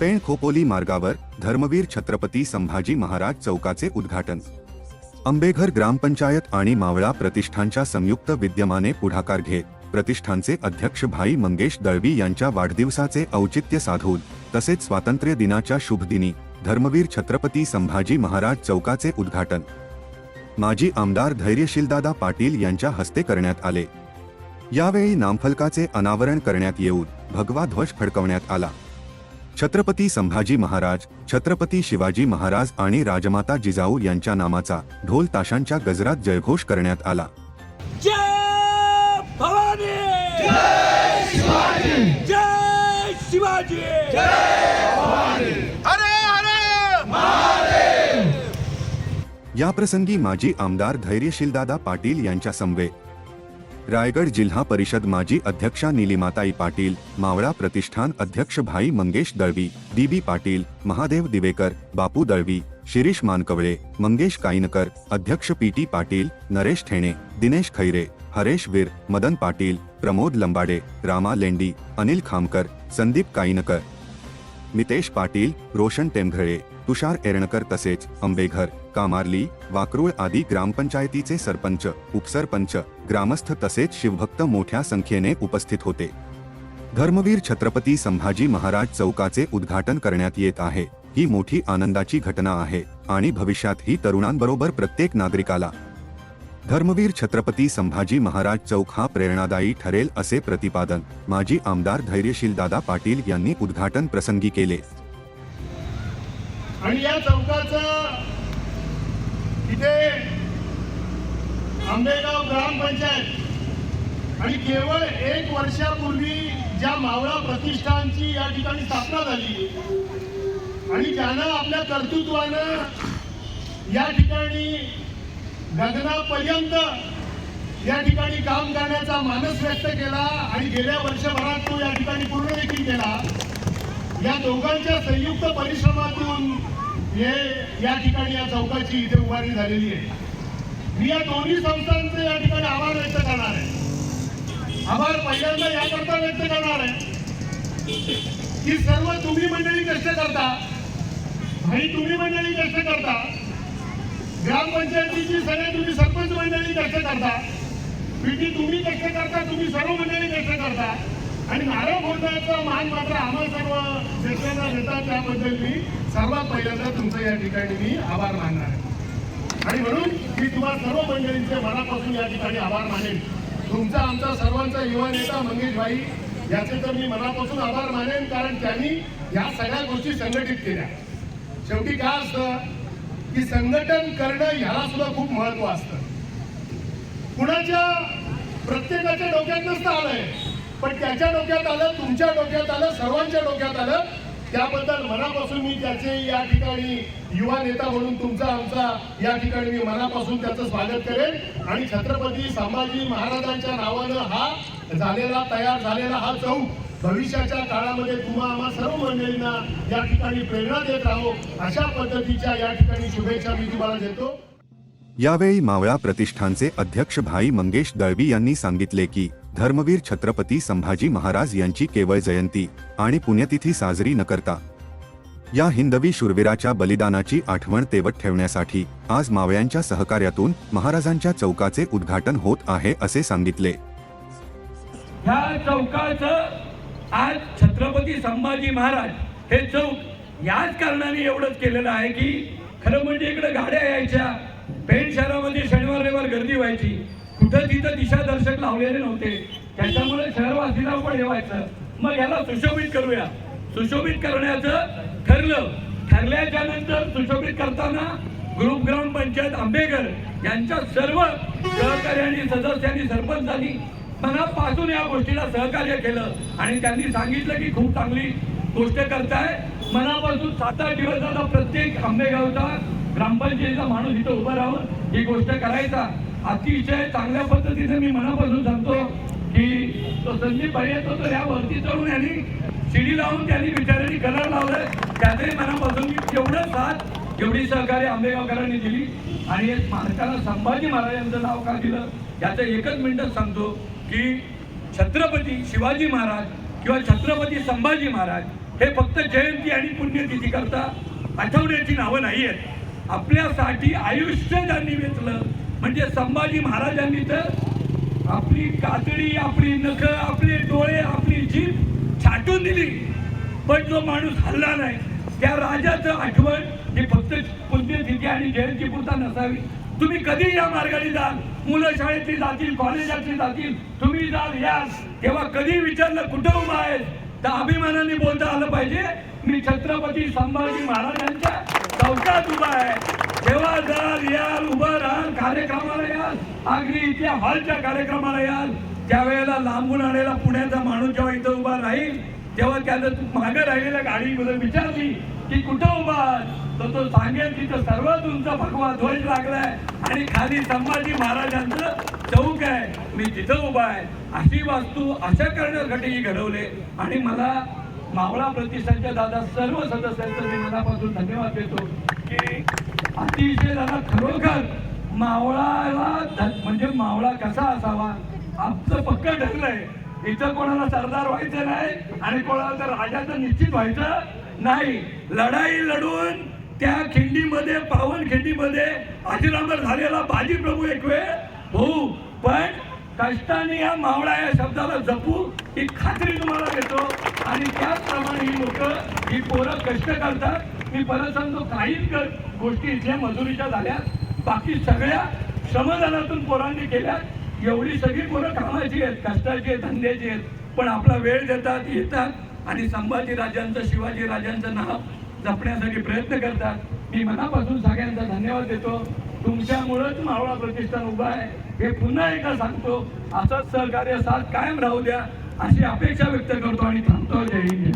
पेण खोपोली मार्गावर धर्मवीर छत्रपती संभाजी महाराज चौकाचे उद्घाटन. आंबेघर ग्रामपंचायत आणि मावळा प्रतिष्ठानच्या संयुक्त विद्यमाने पुढाकार घेत प्रतिष्ठानचे अध्यक्ष भाई मंगेश दळवी यांच्या वाढदिवसाचे औचित्य साधून तसेच स्वातंत्र्य दिनाच्या शुभदिनी धर्मवीर छत्रपती संभाजी महाराज चौकाचे उद्घाटन. माजी आमदार धैर्यशीलदादा पाटील यांच्या हस्ते करण्यात आले. यावेळी नामफलकाचे अनावरण करण्यात येऊन भगवा ध्वज फडकवण्यात आला. छत्रपती संभाजी महाराज छत्रपती शिवाजी महाराज आणि राजमाता जिजाऊ यांच्या नामाचा ढोल ताशांच्या गजरात जयघोष करण्यात आला. जय भवानी! जय शिवाजी! जय शिवाजी हरे हरे याप्रसंगी माजी आमदार धैर्यशीलदादा पाटील यांच्या समवे रायगड जिल्हा परिषद माजी अध्यक्षा निलिमाताई पाटील मावळा प्रतिष्ठान अध्यक्ष भाई मंगेश दळवी डीबी पाटील महादेव दिवेकर बापू दळवी शिरीष मानकवळे मंगेश काईनकर अध्यक्ष पी टी पाटील नरेश ठेणे दिनेश खैरे हरेश वीर मदन पाटील प्रमोद लंबाडे रामा लेंडी अनिल खामकर संदीप काईनकर नितेश पाटील रोशन टेमघळे तुषार एरणकर तसेच अंबेघर कामारली वाकरूळ आदी ग्रामपंचायतीचे सरपंच उपसरपंच ग्रामस्थ तसेच शिवभक्त मोठ्या संख्येने उपस्थित होते. धर्मवीर छत्रपती संभाजी महाराज चौकाचे उद्घाटन करण्यात येत आहे. ही मोठी आनंदाची घटना आहे आणि भविष्यात ही तरुणांबरोबर प्रत्येक नागरिकाला. धर्मवीर छत्रपती संभाजी महाराज चौक हा प्रेरणादायी ठरेल असे प्रतिपादन माजी आमदार धैर्यशील दादा पाटील यांनी उद्घाटन प्रसंगी केले. आणि या चौकाचा इथे आंबेगाव ग्रामपंचायत आणि केवळ एक वर्षापूर्वी ज्या मावळा प्रतिष्ठानची या ठिकाणी स्थापना झाली आणि ज्यानं आपल्या कर्तृत्वानं या ठिकाणी गगनापर्यंत या ठिकाणी काम करण्याचा मानस व्यक्त केला आणि गेल्या वर्षभरात तो या ठिकाणी पूर्ण देखील केला. या दोघांच्या संयुक्त परिश्रमातून हे या ठिकाणी या चौकाची इथे उभारणी झालेली आहे. मी या दोन्ही संस्थांचे या ठिकाणी आभार व्यक्त करणार आहे. आभार पहिल्यांदा याकरता व्यक्त करणार आहे. की सर्व तुम्ही मंडळी कष्ट करता भाई तुम्ही मंडळी कष्ट करता ग्रामपंचायतीची सगळे तुम्ही सरपंच मंडळी कष्ट करता पीटी तुम्ही कष्ट करता तुम्ही सर्व मंडळी कष्ट करता. आणि नारळ फोडण्याचा मान मात्र आम्हा सर्व शेतकऱ्यांना देतात त्याबद्दल मी. सर्वात पहिल्यांदा तुमचा या ठिकाणी मी आभार मानणार आहे. आणि म्हणून मी तुम्हाला सर्व मंडळींचे मनापासून या ठिकाणी आभार मानेन. तुमचा आमचा सर्वांचा युवा नेता मंगेश भाई याचे तर मी मनापासून आभार मानेन कारण त्यांनी या सगळ्या गोष्टी संघटित केल्या. शेवटी काय असतं? की संघटन करणं ह्याला सुद्धा खूप महत्त्व असतं. कुणाच्या? प्रत्येकाच्या डोक्यात नसतं आलंय. पण त्याच्या डोक्यात आलं तुमच्या डोक्यात आलं सर्वांच्या डोक्यात आलं. त्याबद्दल मनापासून मी त्याचे या ठिकाणी युवा नेता म्हणून तुमचा आमचा या ठिकाणी मी मनापासून त्याचं स्वागत करेन. आणि छत्रपती संभाजी महाराजांच्या नावानं हा झालेला तयार झालेला हा चौक भविष्याच्या काळामध्ये तुम्हा आम्हा सर्व मंडळींना या ठिकाणी प्रेरणा देत राहो अशा पद्धतीच्या या ठिकाणी शुभेच्छा मी तुम्हाला देतो. यावेळी मावळा प्रतिष्ठानचे अध्यक्ष भाई मंगेश दळवी यांनी सांगितले की धर्मवीर छत्रपती संभाजी महाराज यांची केवळ जयंती आणि पुण्यतिथी साजरी न करता. या हिंदवी शूरवीराच्या बलिदानाची आठवण तेवत ठेवण्यासाठी आज मावळ्यांच्या सहकार्यातून महाराजांच्या चौकाचे उद्घाटन होत आहे असे सांगितले. ह्या चौकाचं आज छत्रपती संभाजी महाराज हे चौक याच कारणाने एवढंच केलेलं आहे की खरं म्हणजे इकडे गाड्या यायच्या पेण शहरामध्ये शनिवार रविवार गर्दी व्हायची. कुठं तिथं दिशादर्शक लावलेले नव्हते. त्याच्यामुळे शहरवासीला पण ठेवायचं. मग याला सुशोभित करूया. सुशोभित करण्याचं ठरलं. ठरल्याच्या नंतर सुशोभित करताना ग्रुप ग्रामपंचायत आंबेकर यांच्या सर्व सहकार्यांनी सदस्यांनी सरपंचांनी मनापासून या गोष्टीला सहकार्य केलं. आणि त्यांनी सांगितलं की खूप चांगली गोष्ट करताय. मनापासून सात आठ दिवस आता प्रत्येक आंबेगावचा ग्रामपंचायतीचा माणूस इथं उभा राहून ही गोष्ट करायचा. अतिशय चांगल्या पद्धतीने मी मनापासून सांगतो की तो संदीप भाई येतो तर या वरती चढून यांनी शिडी लावून त्यांनी बिचाऱ्यांनी कलर लावलाय. त्यातही मनापासून मी केवढं साथ एवढी सहकार्य आंबेगावकरांनी दिली. आणि एक संभाजी महाराजांचं नाव का दिलं याचं एकच मिनिटच सांगतो की छत्रपती शिवाजी महाराज किंवा छत्रपती संभाजी महाराज हे फक्त जयंती आणि पुण्यतिथी करता आठवण्याची नावं नाही आहेत आपल्यासाठी आयुष्य ज्यांनी वेचलं म्हणजे संभाजी महाराजांनी तर आपली कातडी आपली नख आपले डोळे आपली जीभ छाटून दिली. पण जो माणूस हल्ला नाही त्या राजाचं आठवण ही फक्त पुण्यतिथी आणि जयंती पुरता नसावी. तुम्ही कधी या मार्गाने जाल? मुलं शाळेतली जातील कॉलेजातली जातील. तुम्ही जाल याल. तेव्हा कधी विचारलं कुठं उभा आहे तर अभिमानाने बोलता आलं पाहिजे मी छत्रपती संभाजी महाराजांच्या चौकात उभा आहे. कार्यक्रमाला याल अगदी इथल्या हॉलच्या कार्यक्रमाला याल त्यावेळेला लांबून आलेला पुण्याचा माणूस जेव्हा इथं उभा राहील तेव्हा त्यानं मागे राहिलेल्या गाडीमध्ये विचारली की कुठं उभा तर तो सांगेल तिथं सर्वात उंच भगवा ध्वज लागलाय आणि खाली संभाजी महाराजांचं चौक आहे. मी तिथं उभा आहे. अशी वास्तू अशा करण्यासाठी घडवले. आणि मला मावळा प्रतिष्ठानच्या दादा सर्व सदस्यांचं मी मनापासून धन्यवाद देतो की अतिशय दादा खरोखर मावळाला ध- म्हणजे मावळा कसा असावा? आमचं पक्क ठरलंय इथं कोणाला सरदार व्हायचं नाही आणि कोणाला तर राजाचं निश्चित व्हायचं नाही. लढाई लढून त्या खिंडीमध्ये पावन खिंडीमध्ये अजिरामर झालेला बाजी प्रभू एक वेळ होऊ पण कष्टाने या मावळा या शब्दाला जपू ही खात्री तुम्हाला देतो. आणि त्याचप्रमाणे ही लोक ही पोरं कष्ट करतात. मी परत सांगतो काही गोष्टी इथल्या मजुरीच्या झाल्या बाकी सगळ्या श्रमदानातून पोरांनी केल्या एवढी सगळी पोरं कामाची आहेत कष्टाची आहेत धंद्याची आहेत. पण आपला वेळ देतात येतात आणि संभाजी राजांचं शिवाजी राजांचं नाव जपण्यासाठी प्रयत्न करतात. मी मनापासून सगळ्यांचा धन्यवाद देतो. तुमच्यामुळेच मावळा प्रतिष्ठान उभा आहे. हे पुन्हा एकदा सांगतो असंच सहकार्य साथ कायम राहू द्या अशी अपेक्षा व्यक्त करतो आणि थांबतो. जय हिंद.